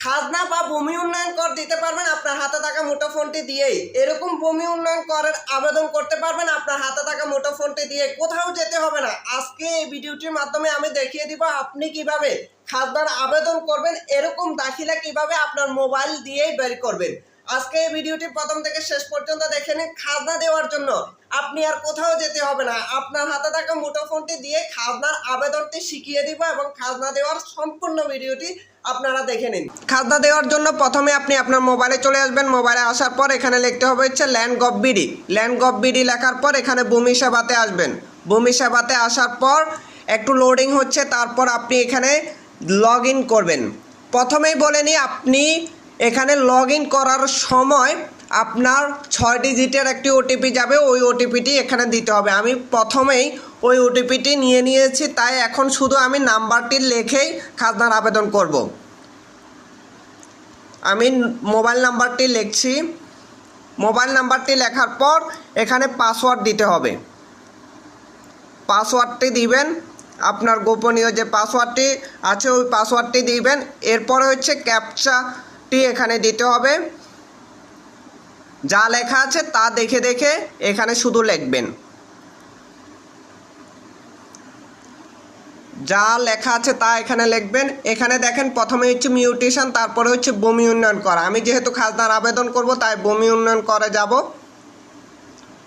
খাজনা বা ভূমি উন্নয়ন কর দিতে পারবেন, আপনার হাতে থাকা মুঠোফোনটি দিয়েই। এরকম ভূমি উন্নয়ন করের আবেদন করতে পারবেন, আপনার হাতে থাকা মুঠোফোনটি দিয়ে। কোথাও যেতে হবে না। আজকে এই ভিডিওটির মাধ্যমে আমি দেখিয়ে দিব আপনি কীভাবে খাজনার আবেদন করবেন, এরকম দাখিলা কীভাবে আপনার মোবাইল দিয়েই বের করবেন। আজকে এই ভিডিওটি প্রথম থেকে শেষ পর্যন্ত দেখে নিন খাজনা দেওয়ার জন্য। আপনি আর কোথাও যেতে হবে না। আপনার হাতে থাকা মুঠোফোনটি দিয়ে খাজনার আবেদনটি শিখিয়ে দিব এবং খাজনা দেওয়ার সম্পূর্ণ ভিডিওটি আপনারা দেখে নিন। খাজনা দেওয়ার জন্য প্রথমে আপনি আপনার মোবাইলে চলে আসবেন। মোবাইলে আসার পর এখানে লিখতে হবে হচ্ছে land gov BD. Land gov BD লেখার পর এখানে ভূমি সেবাতে আসবেন। ভূমি সেবাতে আসার পর একটু লোডিং হচ্ছে, তারপর আপনি এখানে লগ ইন করবেন। প্রথমেই বলে নিই, আপনি এখানে লগ করার সময় আপনার ছয় ডিজিটের একটি ওটিপি যাবে, ওই ওটিপিটি এখানে দিতে হবে। আমি প্রথমেই ওই ওটিপিটি নিয়ে নিয়েছি, তাই এখন শুধু আমি নাম্বারটি লিখেই খাজনার আবেদন করব। আমি মোবাইল নাম্বারটি লিখছি। মোবাইল নাম্বারটি লেখার পর এখানে পাসওয়ার্ড দিতে হবে। পাসওয়ার্ডটি দিবেন, আপনার গোপনীয় যে পাসওয়ার্ডটি আছে, ওই পাসওয়ার্ডটি দিবেন। এরপরে হচ্ছে ক্যাপচাটি এখানে দিতে হবে। যা লেখা আছে তা দেখে দেখে এখানে শুধু লিখবেন। যা লেখা আছে তা এখানে লিখবেন। এখানে দেখেন প্রথমে হচ্ছে মিউটেশন, তারপরে হচ্ছে ভূমি উন্নয়ন করা। আমি যেহেতু খাজনার আবেদন করব, তাই ভূমি উন্নয়ন করে যাব।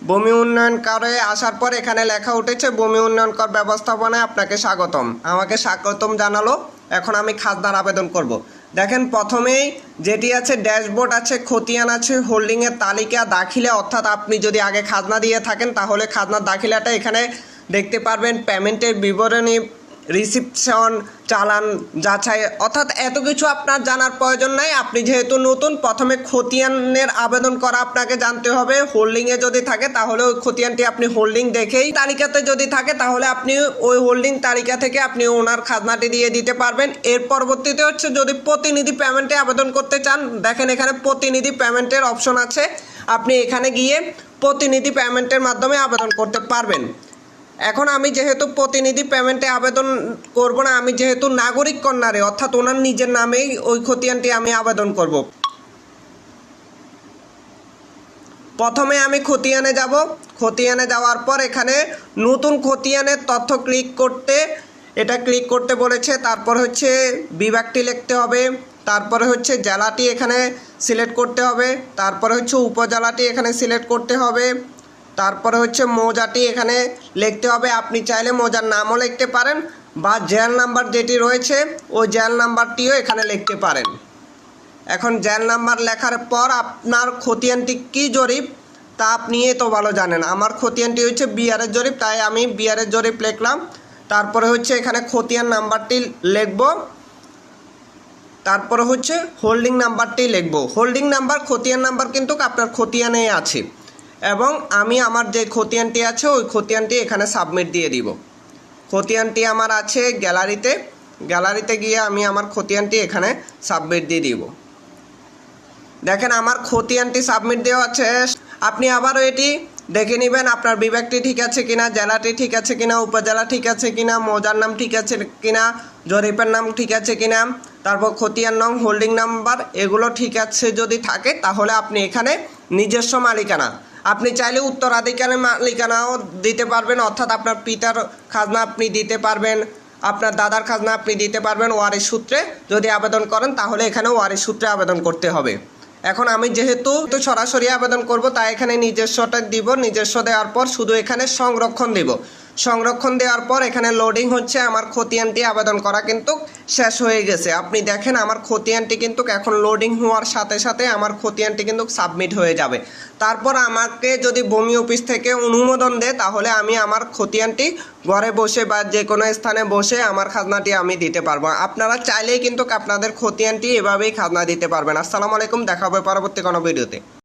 ভূমি উন্নয়ন করে আসার পর এখানে লেখা উঠেছে, ভূমি উন্নয়ন কর ব্যবস্থাপনায় আপনাকে স্বাগতম। আমাকে স্বাগতম জানালো। এখন আমি খাজনার আবেদন করব। দেখেন, প্রথমেই যেটি আছে, ড্যাশবোর্ড আছে, খতিয়ান আছে, হোল্ডিংয়ের তালিকা, দাখিলে। অর্থাৎ আপনি যদি আগে খাজনা দিয়ে থাকেন, তাহলে খাজনার দাখিলাটা এখানে দেখতে পারবেন। পেমেন্টের বিবরণী রিসিপশন, চালান, যাচাই, অর্থাৎ এত কিছু আপনার জানার প্রয়োজন নাই। আপনি যেহেতু নতুন, প্রথমে খতিয়ানের আবেদন করা আপনাকে জানতে হবে। হোল্ডিংয়ে যদি থাকে, তাহলে ওই খতিয়ানটি আপনি হোল্ডিং দেখেই তালিকাতে যদি থাকে, তাহলে আপনি ওই হোল্ডিং তালিকা থেকে আপনি ওনার খাজনাটি দিয়ে দিতে পারবেন। এর পরবর্তীতে হচ্ছে, যদি প্রতিনিধি পেমেন্টে আবেদন করতে চান, দেখেন এখানে প্রতিনিধি পেমেন্টের অপশন আছে। আপনি এখানে গিয়ে প্রতিনিধি পেমেন্টের মাধ্যমে আবেদন করতে পারবেন। এখন আমি যেহেতু প্রতিনিধি পেমেন্টে আবেদন করব না, আমি যেহেতু নাগরিক কন্যারে, অর্থাৎ ওনার নিজের নামেই ওই খতিয়ানটি আমি আবেদন করব। প্রথমে আমি খতিয়ানে যাব। খতিয়ানে যাওয়ার পর এখানে নতুন খতিয়ানের তথ্য ক্লিক করতে, এটা ক্লিক করতে বলেছে, তারপর হচ্ছে বিভাগটি লিখতে হবে, তারপরে হচ্ছে জেলাটি এখানে সিলেক্ট করতে হবে, তারপরে হচ্ছে উপজেলাটি এখানে সিলেক্ট করতে হবে। তারপরে হচ্ছে মোজাটি এখানে লিখতে হবে। আপনি চাইলে মোজার নামও লিখতে পারেন বা জেল নাম্বার যেটি রয়েছে, ওই জেল নাম্বারটিও এখানে লিখতে পারেন। এখন জেল নাম্বার লেখার পর আপনার খতিয়ানটি কী জরিপ? তা আপনি তো ভালো জানেন, আমার খতিয়ানটি হচ্ছে বিয়ারের জরিপ, তাই আমি বিয়ারের জরিপ লিখলাম। তারপরে হচ্ছে এখানে খতিয়ান নাম্বারটি লিখব। তারপরে হচ্ছে হোল্ডিং নাম্বারটি লিখব। হোল্ডিং নাম্বার, খতিয়ান নাম্বার কিন্তু আপনার খতিয়ানেই আছে। এবং আমি আমার যে খতিয়ানটি আছে, ওই খতিয়ানটি এখানে সাবমিট দিয়ে দিব। খতিয়ানটি আমার আছে গ্যালারিতে গ্যালারিতে গিয়ে আমি আমার খতিয়ানটি এখানে সাবমিট দিয়ে দিব। দেখেন, আমার খতিয়ানটি সাবমিট দেওয়া আছে। আপনি আবারও এটি দেখে নেবেন, আপনার বিভাগটি ঠিক আছে কিনা, জেলাটি ঠিক আছে কিনা, উপজেলা ঠিক আছে কিনা, মৌজার নাম ঠিক আছে কিনা, জরিপের নাম ঠিক আছে কিনা, তারপর খতিয়ান নং হোল্ডিং নাম্বার এগুলো ঠিক আছে যদি থাকে, তাহলে আপনি এখানে নিজস্ব মালিকানা আপনি চাইলে উত্তরাধিকারের মালিকানাও দিতে পারবেন, অর্থাৎ আপনার পিতার খাজনা আপনি দিতে পারবেন, আপনার দাদার খাজনা আপনি দিতে পারবেন ওয়ারের সূত্রে। যদি আবেদন করেন, তাহলে এখানে ওয়ারের সূত্রে আবেদন করতে হবে। এখন আমি যেহেতু তো সরাসরি আবেদন করব, তাই এখানে নিজস্বটা দিব, নিজস্ব দেওয়ার পর শুধু এখানে সংরক্ষণ দিব। সংরক্ষণ দেওয়ার পর এখানে লোডিং হচ্ছে, আমার খতিয়ানটি আবেদন করা কিন্তু শেষ হয়ে গেছে। আপনি দেখেন আমার খতিয়ানটি কিন্তু এখন লোডিং হওয়ার সাথে সাথে আমার খতিয়ানটি কিন্তু সাবমিট হয়ে যাবে। তারপর আমাকে যদি ভূমি অফিস থেকে অনুমোদন দেয়, তাহলে আমি আমার খতিয়ানটি ঘরে বসে বা যে কোনো স্থানে বসে আমার খাজনাটি আমি দিতে পারব। আপনারা চাইলেই কিন্তু আপনাদের খতিয়ানটি এভাবেই খাজনা দিতে পারবেন। আসসালামু আলাইকুম দেখা হবে পরবর্তী কোনো ভিডিওতে।